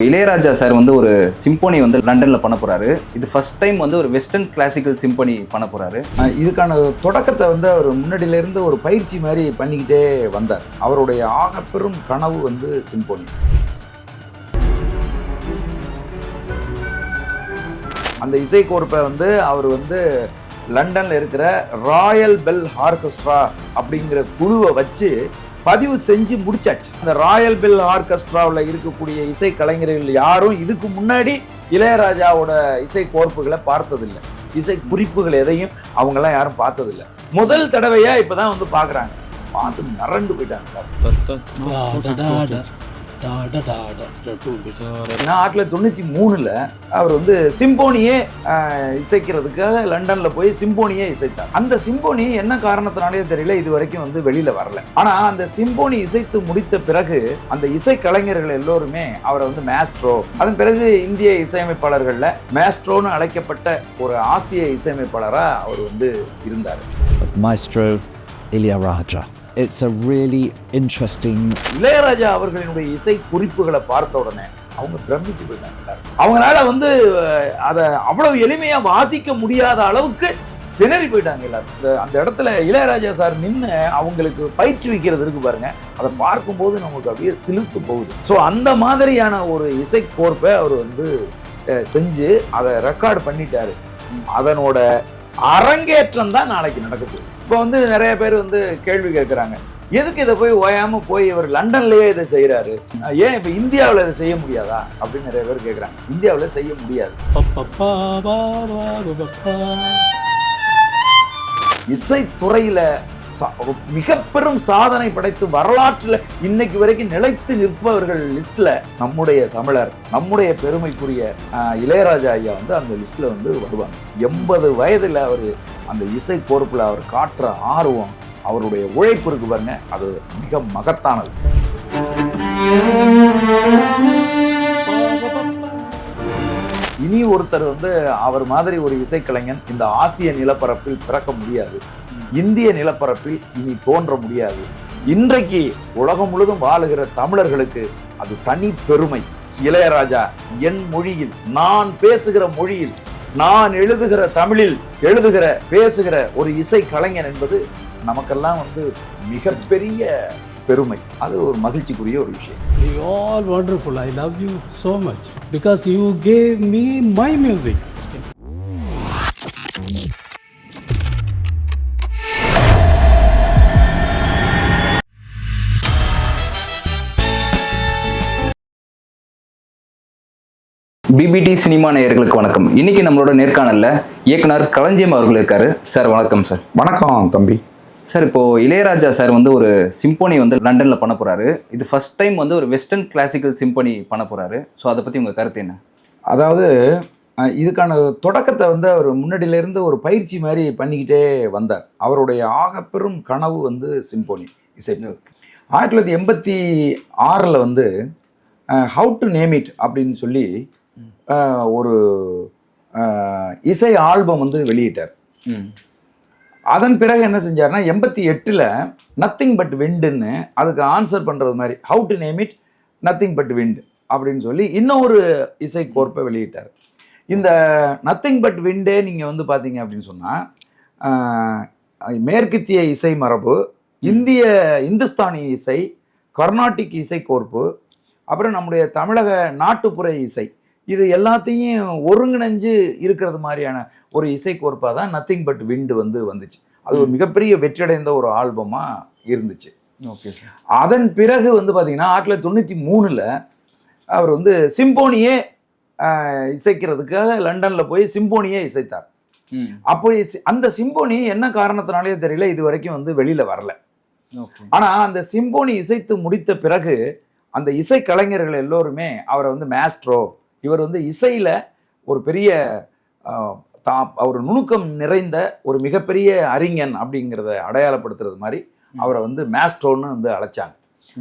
Ilaiyaraaja sir வந்து ஒரு symphony வந்து லண்டனில் பண்ண போகிறாரு இது ஃபர்ஸ்ட் டைம் வந்து ஒரு வெஸ்டர்ன் கிளாசிக்கல் சிம்போனி பண்ண போகிறாரு இதுக்கான தொடக்கத்தை வந்து அவர் முன்னாடியிலேருந்து ஒரு பயிற்சி மாதிரி பண்ணிக்கிட்டே வந்தார். அவருடைய ஆகப்பெரும் கனவு வந்து சிம்போனி அந்த இசைக்கோர்ப்பை வந்து அவர் வந்து லண்டனில் இருக்கிற ராயல் பெல் ஆர்கெஸ்ட்ரா அப்படிங்கிற குழுவை வச்சு பதிவு செஞ்சு முடிச்சாச்சு. அந்த ராயல் பில் ஆர்கெஸ்ட்ராவில் இருக்கக்கூடிய இசை கலைஞர்கள் யாரும் இதுக்கு முன்னாடி இளையராஜாவோட இசை கோர்ப்புகளை பார்த்ததில்லை. இசை குறிப்புகள் எதையும் அவங்கெல்லாம் யாரும் பார்த்ததில்ல. முதல் தடவையா இப்பதான் வந்து பார்க்குறாங்க. பார்த்து நரண்டு போயிட்டாங்க. Da da ஆயிரத்தி தொள்ளாயிரத்தி தொண்ணூத்தி மூணுல அவர் வந்து சிம்போனியே இசைக்கிறதுக்காக லண்டன்ல போய் சிம்போனியே இசைத்தார் அந்த சிம்போனி என்ன காரணத்தினாலே தெரியல இது வரைக்கும் வந்து வெளியில வரல ஆனா அந்த சிம்போனி இசைத்து முடித்த பிறகு அந்த இசை கலைஞர்கள் எல்லோருமே அவரை வந்து மேஸ்ட்ரோ அதன் பிறகு இந்திய இசையமைப்பாளர்கள்ல மேஸ்ட்ரோன்னு அழைக்கப்பட்ட ஒரு ஆசிய இசையமைப்பாளரா அவர் வந்து இருந்தார் maestro Ilaiyaraaja it's a really interesting Ilaiyaraaja அவர்களினுடைய இசை குறிப்புகளை பார்த்த உடனே அவங்க பிரமிச்சு போயிட்டாங்க. அவங்களால வந்து அதை அவ்வளவு எளிமையா வாசிக்க முடியாத அளவுக்கு திணறி போயிட்டாங்க எல்லாரும். இந்த அந்த இடத்துல இளையராஜா சார் நின்று அவங்களுக்கு பயிற்றுவிக்கிறது இருக்கு பாருங்க. அதை பார்க்கும்போது நமக்கு அப்படியே சிலிர்த்து போகுது. ஸோ அந்த மாதிரியான ஒரு இசை கோர்ப்பை அவர் வந்து செஞ்சு அதை ரெக்கார்ட் பண்ணிட்டாரு. அதனோட அரங்கேற்றம் தான் நாளைக்கு நடக்குது இப்போ வந்து நிறைய பேர் வந்து கேள்வி கேட்குறாங்க எதுக்கு இதை போய் ஓயாம போய் இவர் லண்டன்லயே இதை செய்றாரு? ஏன் இப்ப இந்தியாவுல இதை செய்ய முடியாதா? அப்படின்னு நிறைய பேர் கேக்குறாங்க. இந்தியாவுல செய்ய முடியாது. இசைத்துறையில மிக பெரும் சாதனை படைத்து வரலாற்றுல இன்னைக்கு வரைக்கும் நிலைத்து நிற்பவர்கள் லிஸ்ட்ல நம்முடைய தமிழர் நம்முடைய பெருமைக்குரிய இளையராஜா ஐயா வந்து அந்த லிஸ்ட்ல வந்து வருவாங்க. எண்பது வயதுல அவர் அந்த இசை பொறுப்பில் அவர் காட்டுற ஆர்வம் அவருடைய உழைப்பு இருக்கு பாருங்க அது மிக மகத்தானது. இனி ஒருத்தர் வந்து அவர் மாதிரி ஒரு இசைக்கலைஞன் இந்த ஆசிய நிலப்பரப்பில் பிறக்க முடியாது. இந்திய நிலப்பரப்பில் இனி தோன்ற முடியாது. இன்றைக்கு உலகம் முழுதும் வாழுகிற தமிழர்களுக்கு அது தனி பெருமை. இளையராஜா என் மொழியில் நான் பேசுகிற மொழியில் நான் எழுதுகிற தமிழில் எழுதுகிற பேசுகிற ஒரு இசை கலைஞன் என்பது நமக்கெல்லாம் வந்து மிகப்பெரிய பெருமை. அது ஒரு மகிழ்ச்சிக்குரிய ஒரு விஷயம். You all wonderful I love you so much because you gave me my music P B D cinema நேயர்களுக்கு வணக்கம். இன்னைக்கு நம்மளோட நேர்காணல்ல இயக்குனர் களஞ்சியம் அவர்கள் இருக்காரு. சார் வணக்கம் சார். வணக்கம் தம்பி. சார் இப்போ இளையராஜா சார் வந்து ஒரு சிம்போனி வந்து லண்டன்ல பண்ண போறாரு. இது ஃபர்ஸ்ட் டைம் வந்து ஒரு வெஸ்டர்ன் கிளாசிக்கல் சிம்போனி பண்ண போறாரு. ஸோ அதை பத்தி உங்க கருத்து என்ன? அதாவது இதுக்கான தொடக்கத்தை வந்து அவர் முன்னாடியிலேருந்து ஒரு பயிற்சி மாதிரி பண்ணிக்கிட்டே வந்தார். அவருடைய ஆகப்பெரும் கனவு வந்து சிம்போனி இசை ஆயிரத்தி தொள்ளாயிரத்தி எண்பத்தி ஆறில் வந்து ஹவு டு நேம் இட் அப்படின்னு சொல்லி ஒரு இசை ஆல்பம் வந்து வெளியிட்டார். அதன் பிறகு என்ன செஞ்சார்னா எண்பத்தி எட்டில் நத்திங் பட் விண்டுன்னு அதுக்கு ஆன்சர் பண்ணுறது மாதிரி how to name it nothing but wind அப்படின்னு சொல்லி இன்னொரு இசை கோர்ப்பை வெளியிட்டார். இந்த நத்திங் பட் விண்டே நீங்கள் வந்து பார்த்தீங்க அப்படின்னு சொன்னால் மேற்கத்திய இசை மரபு இந்திய இந்துஸ்தானி இசை கர்நாடிக் இசை கோர்ப்பு அப்புறம் நம்முடைய தமிழக நாட்டுப்புற இசை இது எல்லாத்தையும் ஒருங்கிணைஞ்சு இருக்கிறது மாதிரியான ஒரு இசை கோர்ப்பாக தான் நத்திங் பட் விண்டு வந்து வந்துச்சு. அது ஒரு மிகப்பெரிய வெற்றியடைந்த ஒரு ஆல்பமாக இருந்துச்சு. ஓகே அதன் பிறகு வந்து பார்த்தீங்கன்னா ஆயிரத்தி தொள்ளாயிரத்தி தொண்ணூற்றி மூணில் அவர் வந்து சிம்போனியே இசைக்கிறதுக்காக லண்டனில் போய் சிம்போனியே இசைத்தார். சி- அந்த சிம்போனி என்ன காரணத்தினாலே தெரியல இது வரைக்கும் வந்து வெளியில வரல. ஓகே. ஆனா அந்த சிம்போனி இசைத்து முடித்த பிறகு அந்த இசை கலைஞர்கள் எல்லோருமே அவரை வந்து மேஸ்ட்ரோ இவர் வந்து இசையில ஒரு பெரிய தா- ஒரு நுணுக்கம் நிறைந்த ஒரு மிகப்பெரிய அறிஞன் அப்படிங்கிறத அடையாளப்படுத்துறது மாதிரி அவரை வந்து மேஸ்ட்ரோன்னு வந்து அழைச்சாங்க.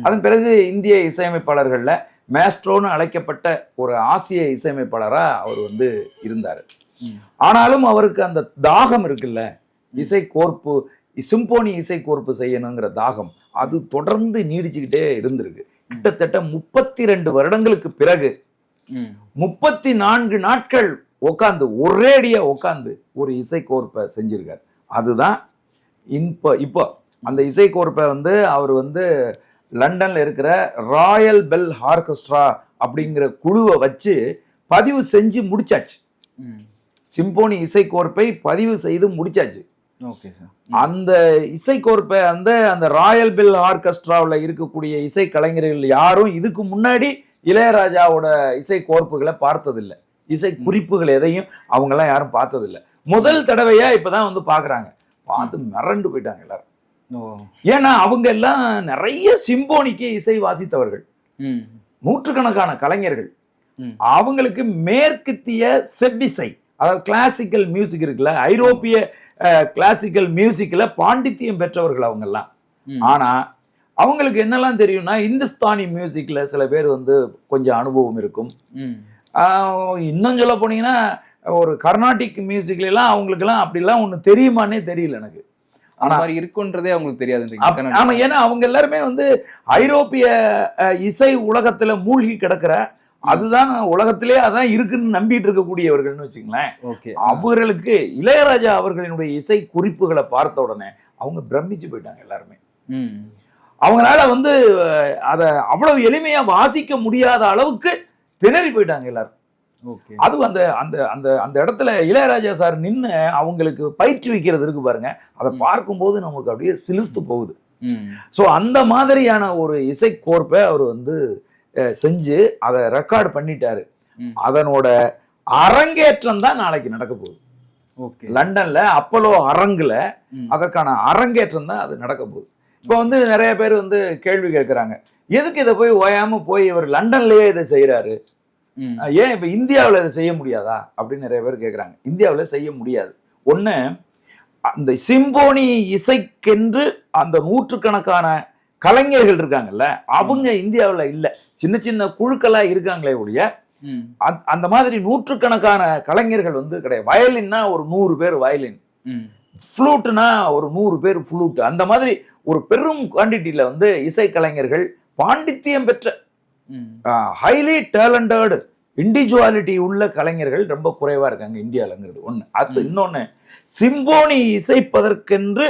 அதன் பிறகு இந்திய இசையமைப்பாளர்கள்ல மேஸ்ட்ரோன்னு அழைக்கப்பட்ட ஒரு ஆசிய இசையமைப்பாளரா அவர் வந்து இருந்தார். ஆனாலும் அவருக்கு அந்த தாகம் இருக்குல்ல? இசை கோர்ப்பு சிம்போனி இசை கோர்ப்பு செய்யணுங்கிற தாகம் அது தொடர்ந்து நீடிச்சுக்கிட்டே இருந்திருக்கு. கிட்டத்தட்ட முப்பத்தி ரெண்டு வருடங்களுக்கு பிறகு முப்பத்தி நான்கு நாட்கள் உட்காந்து ஒரேடியா உட்காந்து ஒரு இசைக்கோர்ப்பை செஞ்சிருக்காரு. அதுதான் இப்போ இப்போ அந்த இசைக்கோர்ப்பை வந்து அவர் வந்து லண்டன்ல இருக்கிற ராயல் பெல் ஆர்கெஸ்ட்ரா அப்படிங்கிற குழுவை வச்சு பதிவு செஞ்சு முடிச்சாச்சு. சிம்போனி இசைக்கோர்ப்பை பதிவு செய்து முடிச்சாச்சு. Okay sir. அந்த இசைக்கோர்ப்பை வந்து அந்த ராயல் பெல் ஆர்கெஸ்ட்ராவில் இருக்கக்கூடிய இசை கலைஞர்கள் யாரும் இதுக்கு முன்னாடி இளையராஜாவோட இசை கோர்ப்புகளை பார்த்ததில்லை. இசை குறிப்புகள் எதையும் அவங்கெல்லாம் யாரும் பார்த்ததில்லை. முதல் தடவையா இப்பதான் வந்து பார்க்கறாங்க. பார்த்து மிரண்டு போயிட்டாங்க எல்லாரும். ஏன்னா அவங்க எல்லாம் நிறைய சிம்போனிக்கு இசை வாசித்தவர்கள். நூற்றுக்கணக்கான கலைஞர்கள். அவங்களுக்கு மேற்கத்திய செவ்விசை அதாவது கிளாசிக்கல் மியூசிக் இருக்குல்ல ஐரோப்பிய கிளாசிக்கல் மியூசிக்ல பாண்டித்தியம் பெற்றவர்கள் அவங்கெல்லாம். ம். அவங்களுக்கு என்னெல்லாம் தெரியும்னா இந்துஸ்தானி மியூசிக்ல சில பேர் வந்து கொஞ்சம் அனுபவம் இருக்கும். இன்னும் சொல்ல போனீங்கன்னா ஒரு கர்நாடிக் மியூசிக்ல எல்லாம் அவங்களுக்கெல்லாம் அப்படிலாம் ஒண்ணு தெரியுமானே தெரியல எனக்கு. அந்த ஆனா- மாதிரி இருக்குன்றதே அவங்களுக்கு தெரியாதுன்றீங்க. அப்- கர்நாடகா. ஆமா ஏன்னா அவங்க எல்லாருமே வந்து ஐரோப்பிய இசை உலகத்துல மூழ்கி கிடக்கிற அதுதான் உலகத்திலே அதான் இருக்குன்னு நம்பிட்டு இருக்கக்கூடியவர்கள்னு வச்சுங்களேன் ஓகே. அவர்களுக்கு இளையராஜா அவர்களினுடைய இசை குறிப்புகளை பார்த்த உடனே அவங்க பிரமிச்சு போயிட்டாங்க எல்லாருமே. ம். அவங்களால வந்து அதை அவ்வளவு எளிமையா வாசிக்க முடியாத அளவுக்கு திணறி போயிட்டாங்க எல்லாரும். ஓகே. அது அந்த அந்த அந்த அந்த இடத்துல இளையராஜா சார் நின்று அவங்களுக்கு பயிற்சி வைக்கிறது இருக்கு பாருங்க. அதை. பார்க்கும்போது நமக்கு அப்படியே சிலிர்த்து போகுது. ஸோ அந்த மாதிரியான ஒரு இசை கோர்ப்பை அவர் வந்து செஞ்சு அதை ரெக்கார்ட் பண்ணிட்டாரு. அதனோட அரங்கேற்றம் தான் நாளைக்கு நடக்க போகுது. ஓகே. லண்டன்ல அப்பலோ அரங்குல. அதற்கான அரங்கேற்றம் தான் அது நடக்க போகுது. இப்போ வந்து நிறைய பேர் வந்து கேள்வி கேட்குறாங்க எதுக்கு இதை போய் ஓயாம போய் இவர் லண்டன்லயே இதை அஹ் ஏன் இப்போ இந்தியாவில் இதை செய்ய முடியாதா? அப்படின்னு நிறைய பேர் கேட்குறாங்க இந்தியாவில் செய்ய முடியாது. ஒன்று அந்த சிம்போனி இசைக்கென்று அந்த நூற்றுக்கணக்கான கலைஞர்கள் இருக்காங்கல்ல அவங்க இந்தியாவில் இல்லை. சின்ன சின்ன குழுக்களா இருக்காங்களே ஒழிய அந்த மாதிரி நூற்றுக்கணக்கான கலைஞர்கள் வந்து கிடையாது. வயலின்னா ஒரு நூறு பேர் வயலின். ம் ஃப்ளூட்னா ஒரு நூறு பேர் ஃப்ளூட் அந்த மாதிரி ஒரு பெரும் குவான்டிட்டியில வந்து இசை கலைஞர்கள் பாண்டித்தியம் பெற்ற ஹைலி டேலண்டட் இண்டிவிஜுவாலிட்டி உள்ள கலைஞர்கள் ரொம்ப குறைவா இருக்காங்க இந்தியாலங்கிறது ஒண்ணு. அது ம். இன்னொன்னு சிம்போனி இசைப்பதற்கென்று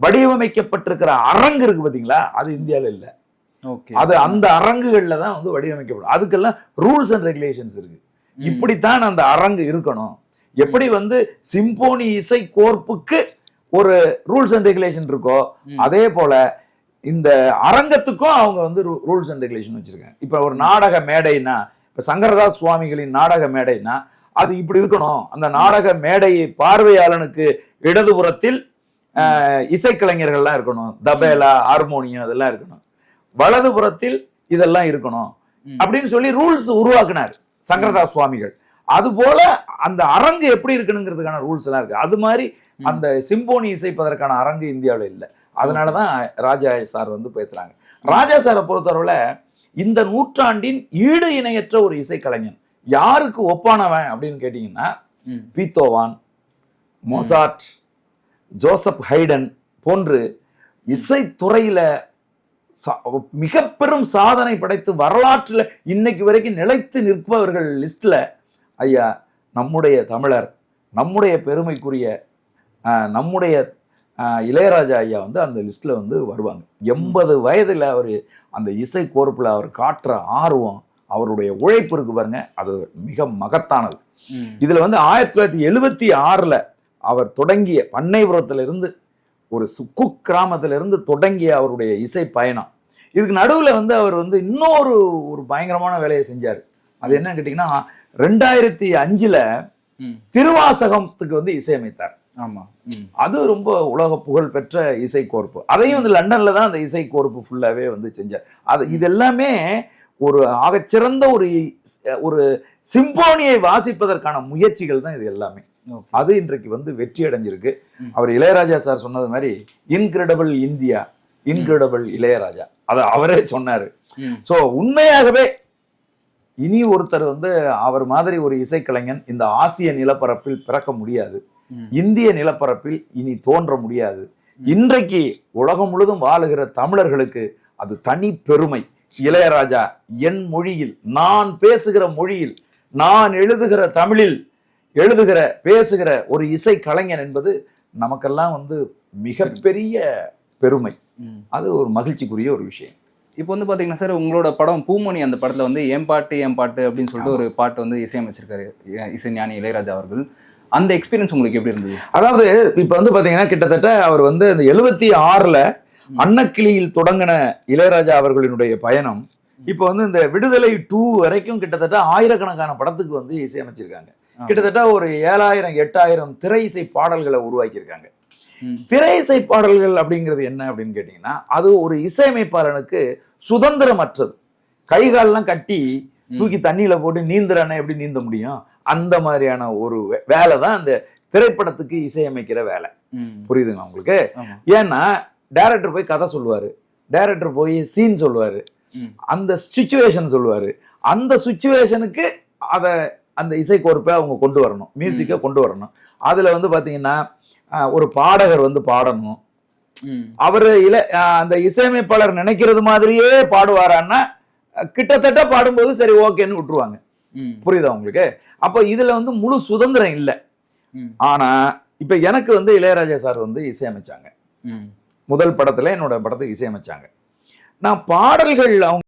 வடிவமைக்கப்பட்டிருக்கிற அரங்கு இருக்கு பாத்தீங்களா? அது இந்தியால இல்ல. ஓகே. அது அந்த அரங்குகள்ல தான் வந்து வடிவமைக்கப்படும். அதுக்கெல்லாம் ரூல்ஸ் அண்ட் ரெகுலேஷன்ஸ் இருக்கு. இப்படித்தான் அந்த அரங்கு இருக்கணும். எப்படி வந்து சிம்போனி இசை கோர்ப்புக்கு ஒரு ரூல்ஸ் அண்ட் ரெகுலேஷன் இருக்கோ. அதே போல இந்த அரங்கத்துக்கும் அவங்க வந்து ரூல்ஸ் அண்ட் ரெகுலேஷன் வச்சிருக்காங்க. இப்ப ஒரு நாடக மேடைனா இப்ப சங்கரதாஸ் சுவாமிகளின் நாடக மேடைனா அது இப்படி இருக்கணும். அந்த நாடக மேடை பார்வையாளனுக்கு இடதுபுறத்தில் இசைக்கலைஞர்கள்லாம் இருக்கணும். தபேலா ஹார்மோனியம் அதெல்லாம் இருக்கணும். வலதுபுறத்தில் இதெல்லாம் இருக்கணும். அப்படின்னு சொல்லி ரூல்ஸ் உருவாக்குனார் சங்கரதாஸ் சுவாமிகள். அது போல அந்த அரங்கு எப்படி இருக்கணுங்கிறதுக்கான ரூல்ஸ் எல்லாம் இருக்கு. அது மாதிரி. அந்த சிம்போனி இசைப்பதற்கான அரங்கு இந்தியாவில் இல்லை. அதனாலதான் ராஜா சார் வந்து பேசுறாங்க. ராஜா சாரை பொறுத்தவரையில இந்த நூற்றாண்டின் ஈடு இணையற்ற ஒரு இசைக்கலைஞன் யாருக்கு ஒப்பானவன் அப்படின்னு கேட்டீங்கன்னா பீத்தோவான் மொசார்ட் ஜோசப் ஹைடன் போன்று இசைத்துறையில மிக பெரும் சாதனை படைத்து வரலாற்றில் இன்னைக்கு வரைக்கும் நிலைத்து நிற்பவர்கள் லிஸ்ட்ல ஐயா நம்முடைய தமிழர் நம்முடைய பெருமைக்குரிய நம்முடைய இளையராஜா ஐயா வந்து அந்த லிஸ்ட்ல வந்து வருவாங்க. எண்பது வயதுல அவர் அந்த இசை கோர்ப்புல அவர் காட்டுற ஆர்வம் அவருடைய உழைப்பு இருக்கு பாருங்க அது மிக மகத்தானது. இதுல வந்து ஆயிரத்தி தொள்ளாயிரத்தி எழுபத்தி ஆறுல அவர் தொடங்கிய பண்ணைபுரத்துல இருந்து ஒரு சு- குக் கிராமத்துல இருந்து தொடங்கிய அவருடைய இசை பயணம். இதுக்கு நடுவுல வந்து அவர் வந்து இன்னொரு ஒரு பயங்கரமான வேலையை செஞ்சார். அது என்னன்னு கேட்டீங்கன்னா ரெண்டாயிரத்தி அஞ்சுல திருவாசகத்துக்கு வந்து இசையமைத்தார். ஆமா. அது ரொம்ப உலக புகழ் பெற்ற இசை கோர்ப்பு அதையும் வந்து லண்டன்ல தான் அந்த இசை கோர்ப்பு ஃபுல்லாவே வந்து செஞ்சார். அது இது எல்லாமே ஒரு ஆகச்சிறந்த ஒரு ஒரு சிம்போனியை வாசிப்பதற்கான முயற்சிகள் தான் இது எல்லாமே. அது இன்றைக்கு வந்து வெற்றி அடைஞ்சிருக்கு. அவர் இளையராஜா சார் சொன்னது மாதிரி இன்கிரெடிபிள் இந்தியா இன்கிரெடிபிள் இளையராஜா. அதை அவரே சொன்னாரு. ஸோ உண்மையாகவே இனி ஒருத்தர் வந்து அவர் மாதிரி ஒரு இசைக்கலைஞன் இந்த ஆசிய நிலப்பரப்பில் பிறக்க முடியாது. இந்திய நிலப்பரப்பில் இனி தோன்ற முடியாது. இன்றைக்கு உலகம் முழுதும் வாழுகிற தமிழர்களுக்கு அது தனி பெருமை. இளையராஜா என் மொழியில் நான் பேசுகிற மொழியில் நான் எழுதுகிற தமிழில் எழுதுகிற பேசுகிற ஒரு இசை கலைஞன் என்பது நமக்கெல்லாம் வந்து மிகப்பெரிய பெருமை. அது ஒரு மகிழ்ச்சிக்குரிய ஒரு விஷயம். இப்போ வந்து பாத்தீங்கன்னா சார் உங்களோட படம் பூமணி அந்த படத்துல வந்து என் பாட்டு என் பாட்டு? அப்படின்னு சொல்லிட்டு ஒரு பாட்டு வந்து இசையமைச்சிருக்காரு இசைஞானி இளையராஜா அவர்கள். அந்த எக்ஸ்பீரியன்ஸ் உங்களுக்கு எப்படி இருந்தது? அதாவது இப்ப வந்து பாத்தீங்கன்னா கிட்டத்தட்ட அவர் வந்து அந்த எழுபத்தி ஆறுல அன்னக்கிளியில் தொடங்கின இளையராஜா அவர்களினுடைய பயணம் இப்போ வந்து இந்த விடுதலை டூ வரைக்கும் கிட்டத்தட்ட ஆயிரக்கணக்கான படத்துக்கு வந்து இசையமைச்சிருக்காங்க. கிட்டத்தட்ட ஒரு ஏழாயிரம் எட்டாயிரம் திரை இசை பாடல்களை உருவாக்கியிருக்காங்க. திரை இசை பாடல்கள் அப்படிங்கிறது என்ன அப்படின்னு கேட்டிங்கன்னா அது ஒரு இசையமைப்பாளனுக்கு சுதந்திரமற்றது. கை கால்லாம் கட்டி தூக்கி தண்ணியில போட்டு நீந்துறானே எப்படி நீந்த முடியும்? அந்த மாதிரியான ஒரு வேலை தான் அந்த திரைப்படத்துக்கு இசையமைக்கிற வேலை. ம். புரியுதுங்களா உங்களுக்கு. ஏன்னா டைரக்டர் போய் கதை சொல்லுவாரு. டைரக்டர் போய் சீன் சொல்லுவாரு. அந்த சுச்சுவேஷன் சொல்லுவாரு. அந்த சுச்சுவேஷனுக்கு அதை அந்த இசை கோர்ப்பை அவங்க கொண்டு வரணும். மியூசிக்கை கொண்டு வரணும். அதுல வந்து பாத்தீங்கன்னா ஒரு பாடகர் வந்து பாடணும். அவர் இல அந்த இசையமைப்பாளர் நினைக்கிறது மாதிரியே பாடுவாரான்னா கிட்டத்தட்ட பாடும்போது சரி ஓகேன்னு விட்டுருவாங்க. புரியுதா உங்களுக்கு அப்போ இதுல வந்து முழு சுதந்திரம் இல்லை. ஆனா இப்ப எனக்கு வந்து இளையராஜா சார் வந்து இசையமைச்சாங்க. முதல் படத்துல என்னோட படத்துக்கு இசையமைச்சாங்க நான் பாடல்கள் அவங்க